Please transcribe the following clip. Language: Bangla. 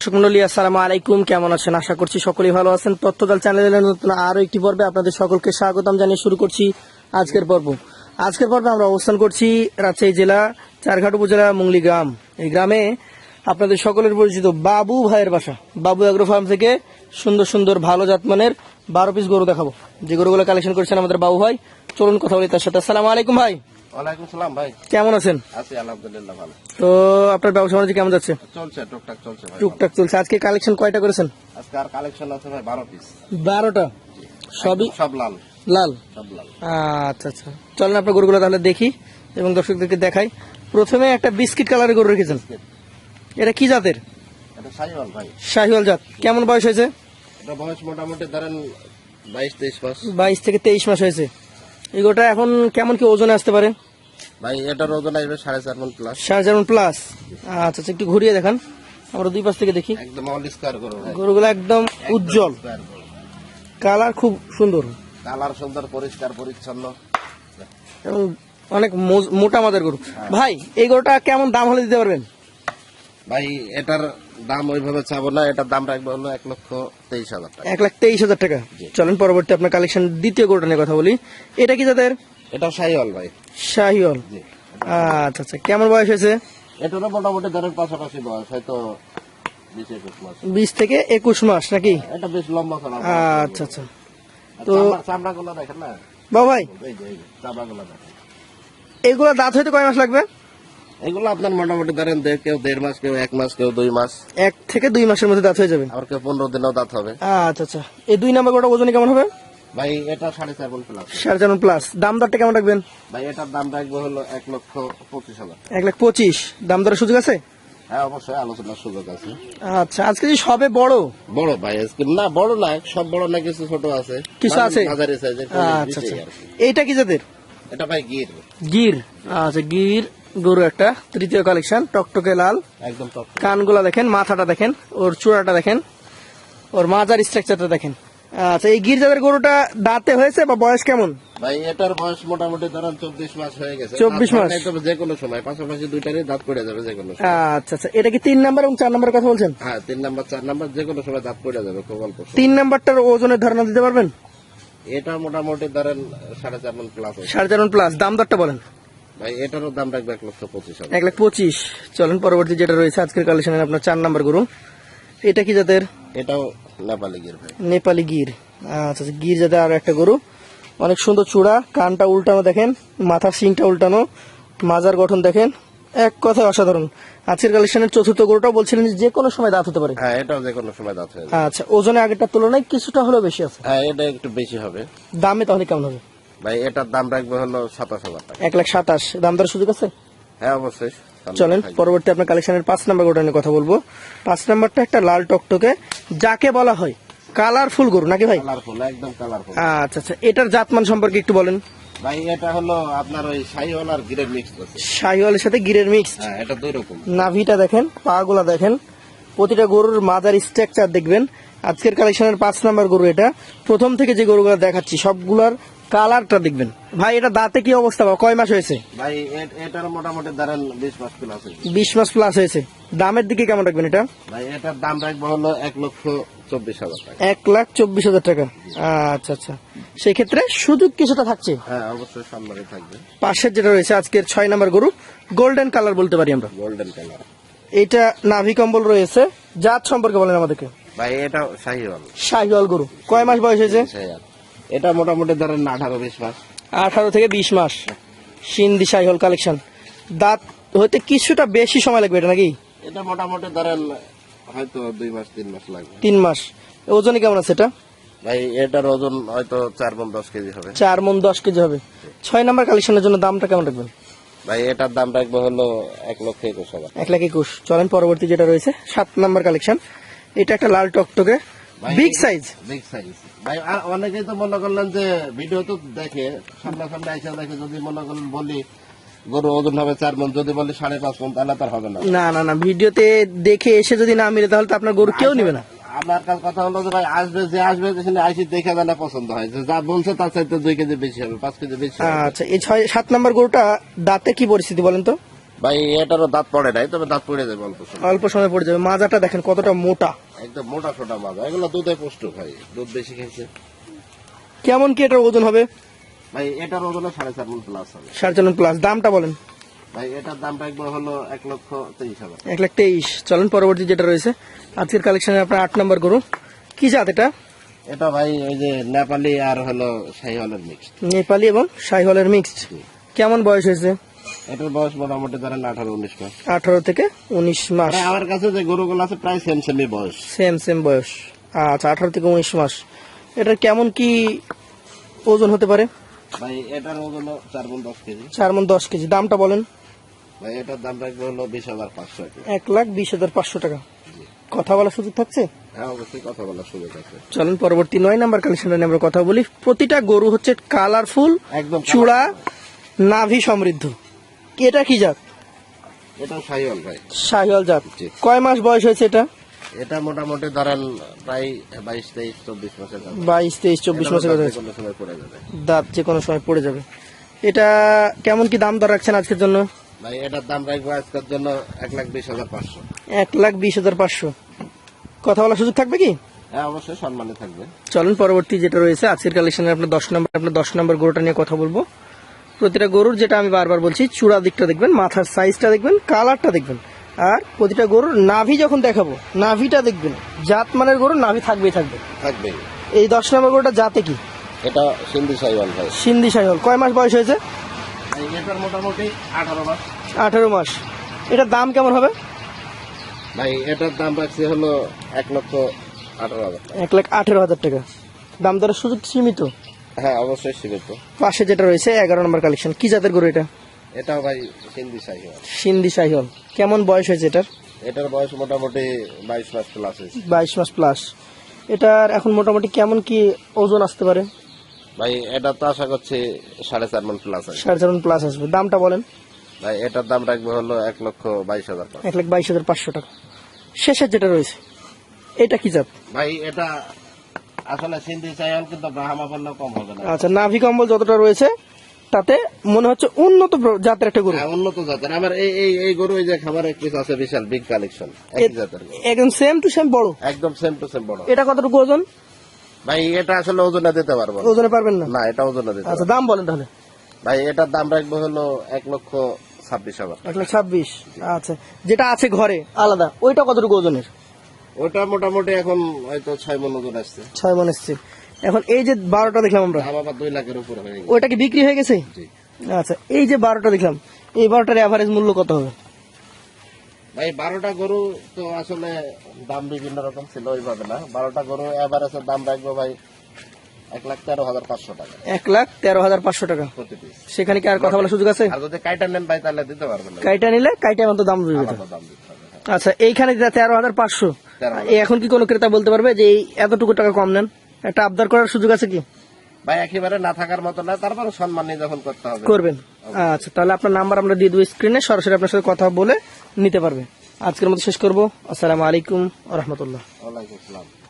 মন্ডলী, আসসালামু আলাইকুম। কেমন আছেন? আশা করছি সকলেই ভালো আছেন। তথ্যদল চ্যানেলের নতুন আরও একটি পর্বে আপনাদের সকলকে স্বাগতম জানিয়ে শুরু করছি আজকের পর্ব। আজকের পর্বে আমরা অবস্থান করছি রাজশাহী জেলা, চারঘাট উপজেলা, মুংলি গ্রাম। এই গ্রামে আপনাদের সকলের পরিচিত বাবু ভাইয়ের বাসা। বাবু অ্যাগ্রো ফার্ম থেকে সুন্দর সুন্দর ভালো জাতমানের বারো পিস গরু দেখাবো। যে গরুগুলো কালেকশন করেছেন আমাদের বাবু ভাই, চলুন কথা বলি তার সাথে। আসসালামু আলাইকুম ভাই। ওয়ালাইকুম সালাম ভাই। কেমন আছেন? আছি আলহামদুলিল্লাহ ভালো। তো আপনার ব্যবসা বাণিজ্য কেমন যাচ্ছে? চলছে টুকটাক চলছে ভাই টুকটাক চলছে। আজকে কালেকশন কয়টা করেছেন? আজকে আর কালেকশন আছে ভাই বারো পিস বারোটা? সবই সব লাল। লাল? সব লাল। আচ্ছা আচ্ছা। চলেন আপনার গরুগুলো তাহলে দেখি এবং দর্শকদেরকে দেখাই। প্রথমে একটা বিস্কিট কালারের গরু রেখেছেন। এটা কি জাতের? এটা সাইওয়াল ভাই। শাহিওয়াল জাত। কেমন বয়স হয়েছে? এটা বয়স মোটামুটি ধরেন বাইশ তেইশ মাস। বাইশ থেকে তেইশ মাস হয়েছে। এই গরুটা এখন কেমন কি ওজনে আসতে পারে? ভাই এটার ওজন আসবে সাড়ে চার মন প্লাস সাড়ে চার প্লাস আচ্ছা আচ্ছা একটু ঘুরিয়ে দেখান। আমরা দুই পাশ থেকে দেখি। একদম অল স্কোয়ার করো ভাই। গরুগুলো একদম উজ্জ্বল। কালার খুব সুন্দর। কালার সুন্দর পরিষ্কার পরিচ্ছন্ন। এবং অনেক মোটা মাদের গরু। ভাই এই গরুটা কেমন দাম হলে দিতে পারবেন? ভাই এটার দাম ওইভাবে চাবো না এটার দাম রাখব হলো এক লক্ষ তেইশ হাজার টাকা। এক লাখ তেইশ হাজার টাকা। চলেন পরবর্তী আপনার কালেকশন দ্বিতীয় গরুটা নিয়ে কথা বলি। এটা কি যাদের এটা সাইওয়াল ভাই। শাহিওল জি। আচ্ছা আচ্ছা কেমন বয়স হয়েছে? এটারও মোটামুটি ধরেন পাশাপাশি বয়স হয়তো বিশ থেকে একুশ মাস নাকি? এটা বেশ লম্বা আচ্ছা আচ্ছা। তো চামড়া গুলো দেখেন না? বাবু ভাই। চামড়া গুলো দেখেন। এগুলো দাঁত হইতে কয় মাস লাগবে? এগুলো আপনার মোটামুটি ধরেন কেউ দেড় মাস কেউ এক মাস কেউ দুই মাস। এক থেকে দুই মাসের মধ্যে দাঁত হয়ে যাবে? আবার কেউ পনেরো দিনেও দাঁত হবে। আচ্ছা আচ্ছা। এই দুই নাম্বার গরুটা ওজনে কেমন হবে? ভাই এটা সাড়ে চার মন প্লাস সাড়ে চার প্লাস দাম দরটা কেমন রাখবেন? ভাই এটার দাম রাখব হলো এক লক্ষ পঁচিশ হাজার। এক লাখ পঁচিশ। দাম দরের সুযোগ আছে? হ্যাঁ অবশ্যই আলোচনার সুযোগ আছে। আচ্ছা আজকে যে সবে বড়। বড় ভাই আজকে না বড় না সব বড় না কিছু ছোট আছে। কিছু আছে? সাইজের আচ্ছা আচ্ছা। এইটা কি যাদের এটা ভাই গির। গির। আচ্ছা গির। গরু একটা তৃতীয় কালেকশন টকটকে লাল। একদম কানগুলা দেখেন মাথাটা দেখেন ওর চূড়াটা দেখেন ওর মাজার স্ট্রাকচারটা দেখেন। আচ্ছা এই গির জাতের গরুটা দাঁতে হয়েছে বা বয়স কেমন? ভাই এটার বয়স মোটামুটি ধরেন চব্বিশ মাস হয়ে গেছে। 24 মাস? যে কোনো সময় পাশাপাশি দুইটারই দাঁত পড়ে যাবে যে কোনো আচ্ছা আচ্ছা এটা কি তিন নাম্বার এবং চার নাম্বার কথা বলছেন? হ্যাঁ তিন নাম্বার চার নাম্বার যে কোনো সময় দাঁত পড়ে যাবে খুব অল্প তিন নাম্বারটার ওজনের ধারণা দিতে পারবেন? এটা মোটামুটি ধরেন সাড়ে চার মন প্লাস সাড়ে চার প্লাস দাম দরটা বলেন। ভাই এটারও দাম রাখবে এক লক্ষ পঁচিশ এক লাখ পঁচিশ। চলেন পরবর্তী যেটা রয়েছে আজকের কালেকশনের আপনার চার নাম্বার গরু। এটা কি জাতের? এটাও নেপালি গির ভাই। নেপালি গির। আচ্ছা আচ্ছা, গির জাতের আরও একটা গরু। অনেক সুন্দর চূড়া কানটা উল্টানো দেখেন মাথার সিংটা উল্টানো মাজার গঠন দেখেন এক কথায় অসাধারণ। আজকের কালেকশনের চতুর্থ গরুটা বলছিলেন যে যে কোনো সময় দাঁত হতে পারে। হ্যাঁ এটাও যে কোনো সময় দাঁত হয়ে আচ্ছা ওজনে আগেরটার তুলনায় কিছুটা হলেও বেশি আছে। হ্যাঁ এটা একটু বেশি হবে। দামে তাহলে কেমন হবে? ভাই এটার দাম রাখবে হলো সাতাশ হাজার টাকা। এক লাখ সাতাশ। দাম দর সুযোগ আছে? হ্যাঁ অবশ্যই। চলেন পরবর্তী আপনার কালেকশনের পাঁচ নাম্বার গরুটা নিয়ে কথা বলব। পাঁচ নাম্বারটা একটা লাল টকটকে যাকে বলা হয় কালারফুল গরু নাকি ভাই? কালারফুল একদম কালারফুল। আচ্ছা আচ্ছা এটার জাতমান সম্পর্কে একটু বলেন। ভাই এটা হলো আপনার ওই শাহিওয়াল আর গিরের মিক্স শাহিওয়ালের সাথে গিরের মিক্স হ্যাঁ এটা দুই রকম। নাভিটা দেখেন পা গুলা দেখেন। প্রতিটা গরুর মাজার স্ট্রাকচার দেখবেন। আজকের কালেকশনের পাঁচ নাম্বার গরু এটা। প্রথম থেকে যে গরুগুলো দেখাচ্ছি সবগুলার কালারটা দেখবেন। ভাই এটা দাঁতে কি অবস্থা? কয় মাস হয়েছে? ভাই এটার মোটামুটি ধরেন বিশ মাস প্লাস বিশ মাস প্লাস হয়েছে। দামের দিকে কেমন রাখবেন এটা? ভাই এটার দাম রাখব হলো এক লক্ষ চব্বিশ হাজার টাকা। এক লাখ চব্বিশ হাজার টাকা। আচ্ছা আচ্ছা। সেক্ষেত্রে সুযোগ কিছুটা থাকছে? হ্যাঁ অবশ্যই থাকবে। পাশের যেটা রয়েছে আজকের ছয় নম্বর গরু গোল্ডেন কালার বলতে পারি আমরা। গোল্ডেন কালার এটা নাভি কম্বল রয়েছে। জাত সম্পর্কে বলেন আমাদেরকে। ভাই এটা শাহিওয়াল। শাহিওয়াল গরু। কয় মাস বয়স হয়েছে? এটা মোটামুটি ধরেন আঠারো বিশ মাস। আঠারো থেকে বিশ মাস। সিন্ধি শাহিওয়াল কালেকশন। দাঁত হইতে কিছুটা বেশি সময় লাগবে এটা নাকি? এটা মোটামুটি ধরেন হয়তো দুই মাস তিন মাস লাগবে। তিন মাস। ওজনে কেমন আছে এটা? ভাই এটার ওজন হয়তো চার মন দশ কেজি হবে। চার মন দশ কেজি হবে। ছয় নাম্বার কালেকশনের জন্য দামটা কেমন রাখবেন? ভাই এটার দাম রাখব হলো এক লক্ষ একুশ হাজার। এক লাখ একুশ। চলেন পরবর্তী যেটা রয়েছে সাত নাম্বার কালেকশন। এটা একটা লাল টকটকে। বিগ সাইজ বিগ সাইজ ভাই অনেকেই তো মনে করলেন যে ভিডিও তো দেখে সামনাসামনি আইসা দেখে যদি মনে করলেন বলি গরু ওজন হবে চার মন যদি বলি সাড়ে পাঁচ মন তাহলে তার হবে না। না না না ভিডিওতে দেখে এসে যদি না মিলে তাহলে তো আপনার গরু কেউ নেবে না। আমার কাছে কথা হলো যে ভাই আসবে যে আসবে সেখানে আইসি দেখে জানা পছন্দ হয়। যে যা বলছে তার চাইতে দুই কেজি বেশি হবে পাঁচ কেজি বেশি আচ্ছা এই ছয় সাত নাম্বার গরুটা দাঁতে কি পরিস্থিতি বলেন তো? ভাই এটারও দাঁত পড়ে নাই তবে দাঁত পড়ে যাবে অল্প সময়। অল্প সময় পড়ে যাবে। মাজাটা দেখেন কতটা মোটা। একদম মোটা সোটা মাজা এগুলো দুধে পুষ্ট ভাই দুধ বেশি খেয়েছে। কেমন কি এটার ওজন হবে? ভাই এটার ওজন সাড়ে চার মন প্লাস হবে। সাড়ে চার মন প্লাস দামটা বলেন। ভাই এটার দামটা একবার হলো এক লক্ষ তেইশ হাজার। এক লাখ তেইশ। চলেন পরবর্তী যেটা রয়েছে আজকের কালেকশনে আপনার আট নম্বর গরু। কি জাত এটা? এটা ভাই ওই যে নেপালি আর হলো শাহিওয়ালের মিক্স নেপালি এবং শাহিওয়ালের মিক্সড কেমন বয়স হয়েছে? এটার বয়স মোটামুটি ধরেন আঠারো উনিশ মাস। আঠারো থেকে উনিশ মাস। মানে আমার কাছে যে গরুগুলো আছে প্রায় সেম সেমই বয়স। সেম সেম বয়স। আচ্ছা আঠারো থেকে উনিশ মাস। এটার কেমন কি ওজন হতে পারে? ভাই এটার ওজন চার মন দশ কেজি। চার মন দশ কেজি। দামটা বলেন। ভাই এটার দাম রাখবে হলো বিশ হাজার পাঁচশো টাকা। এক লাখ বিশ হাজার পাঁচশো টাকা। কথা বলার সুযোগ থাকছে? হ্যাঁ অবশ্যই কথা বলার সুযোগ আছে। চলেন পরবর্তী নয় নাম্বার কালেকশনটা নিয়ে আমরা কথা বলি। প্রতিটা গরু হচ্ছে কালারফুল একদম চূড়া নাভি সমৃদ্ধ। এটা কি জাত? এটা শাহিওয়াল ভাই। শাহিওয়াল জাত। কয় মাস বয়স হয়েছে এটা? এটা মোটামুটি ধরেন প্রায় বাইশ তেইশ চব্বিশ মাসের বাইশ তেইশ চব্বিশ মাসের কথা কোনো সময় পড়ে যাবে। দাঁত যে কোনো সময় পড়ে যাবে। এটা কেমন কি দাম দর রাখছেন আজকের জন্য? ভাই এটার দাম রাখব আজকের জন্য এক লাখ বিশ হাজার পাঁচশো। এক লাখ বিশ হাজার পাঁচশো। কথা বলার সুযোগ থাকবে কি? হ্যাঁ অবশ্যই সম্মানে থাকবে। চলুন পরবর্তী যেটা রয়েছে আজকের কালেকশনে আপনার দশ নম্বর আপনার দশ নম্বর গরুটা নিয়ে কথা বলব। প্রতিটা গরুর যেটা আমি বারবার বলছি চূড়া দিকটা দেখবেন মাথার সাইজটা দেখবেন কালারটা দেখবেন। আর প্রতিটা গরুর নাভি যখন দেখাবো নাভিটা দেখবেন জাত মানের গরুর নাভি থাকবেই থাকবে। থাকবে এই দশ নম্বর গরুটা জাতে কি? এটা সিন্ধি ভাই। সিন্ধি সাইহল কয় মাস বয়স হয়েছে? এটার মোটামুটি আঠারো মাস। আঠারো মাস। এটার দাম কেমন হবে? ভাই এটার দাম রাখছে হলো এক লক্ষ আঠারো হাজার। টাকা। এক লাখ আঠেরো হাজার টাকা। দাম দরের সুযোগ সীমিত? হ্যাঁ অবশ্যই সীমিত। পাশে যেটা রয়েছে এগারো নম্বর কালেকশন কি জাতের গরু এটা? এটাও ভাই সিন্ধু শাহিওয়াল সিন্ধি সাইহল কেমন বয়স হয়েছে এটার? এটার বয়স মোটামুটি বাইশ মাস প্লাস হয়েছে। বাইশ মাস প্লাস এটার এখন মোটামুটি কেমন কি ওজন আসতে পারে? ভাই এটা তো আশা করছি সাড়ে চার মন প্লাস সাড়ে চার প্লাস আসবে। দামটা বলেন। ভাই এটার দাম রাখবে হলো এক লক্ষ বাইশ হাজার এক লাখ বাইশ হাজার পাঁচশো টাকা। শেষের যেটা রয়েছে এটা কি জাত? ভাই এটা আসলে সিন্ধি কিন্তু কম হবে না। আচ্ছা নাভি কম্বল যতটা রয়েছে তাতে মনে হচ্ছে উন্নত জাতের একটা গরু। হ্যাঁ, উন্নত জাতের। আমার এই এই এই গরু এই যে খাবারের পিস আছে বিশাল বিগ কালেকশন জাতের একদম সেম টু সেম বড়? একদম সেম টু সেম বড়। এটা কতটুকু ওজন? ভাই এটা আসলে ওজনে দিতে পারব। ওজনে পারবেন না? না এটা ওজনে দিতে আচ্ছা দাম বলেন তাহলে। ভাই এটার দাম রাখব হলো এক লক্ষ ছাব্বিশ হাজার এক লাখ ছাব্বিশ আচ্ছা। যেটা আছে ঘরে আলাদা ওইটা কতটুকু ওজনের? ওটা মোটামুটি এখন হয়তো ছয় মন ওজন আসছে। ছয় মন এসছে এখন এই যে বারোটা দেখলাম আমরা আবার দুই লাখের উপরে হয়ে গেছে। ওইটা কি বিক্রি হয়ে গেছে? আচ্ছা এই যে বারোটা দেখলাম এই বারোটার অ্যাভারেজ মূল্য কত হবে? ভাই বারোটা গরু তো আসলে দাম বিভিন্ন রকম ছিল ওইভাবে না। বারোটা গরু এভারেজের দাম রাখব ভাই এক লাখ তেরো হাজার পাঁচশো টাকা। এক লাখ তেরো হাজার পাঁচশো টাকা। প্রতি সেখানে কি আর কথা বলার সুযোগ আছে? আর যদি কাইটা নেন ভাই তাহলে দিতে পারবেন। কাইটা নিলে কাইটা মতো দাম দিবে। আচ্ছা এইখানে তেরো হাজার পাঁচশো 13,000 এখন কি কোনো ক্রেতা বলতে পারবে যে এই এতটুকু টাকা কম নেন? একটা আবদার করার সুযোগ আছে কি? ভাই একেবারে না থাকার মতো না তারপরে সম্মান নিয়ে যখন করতে হবে। করবেন। আচ্ছা তাহলে আপনার নাম্বার আমরা দিয়ে দেবো স্ক্রিনে সরাসরি আপনার সাথে কথা বলে নিতে পারবে। আজকের মতো শেষ করব। আসসালামু আলাইকুম রহমতুল্লাহ। ওয়ালাইকুম আসসালাম।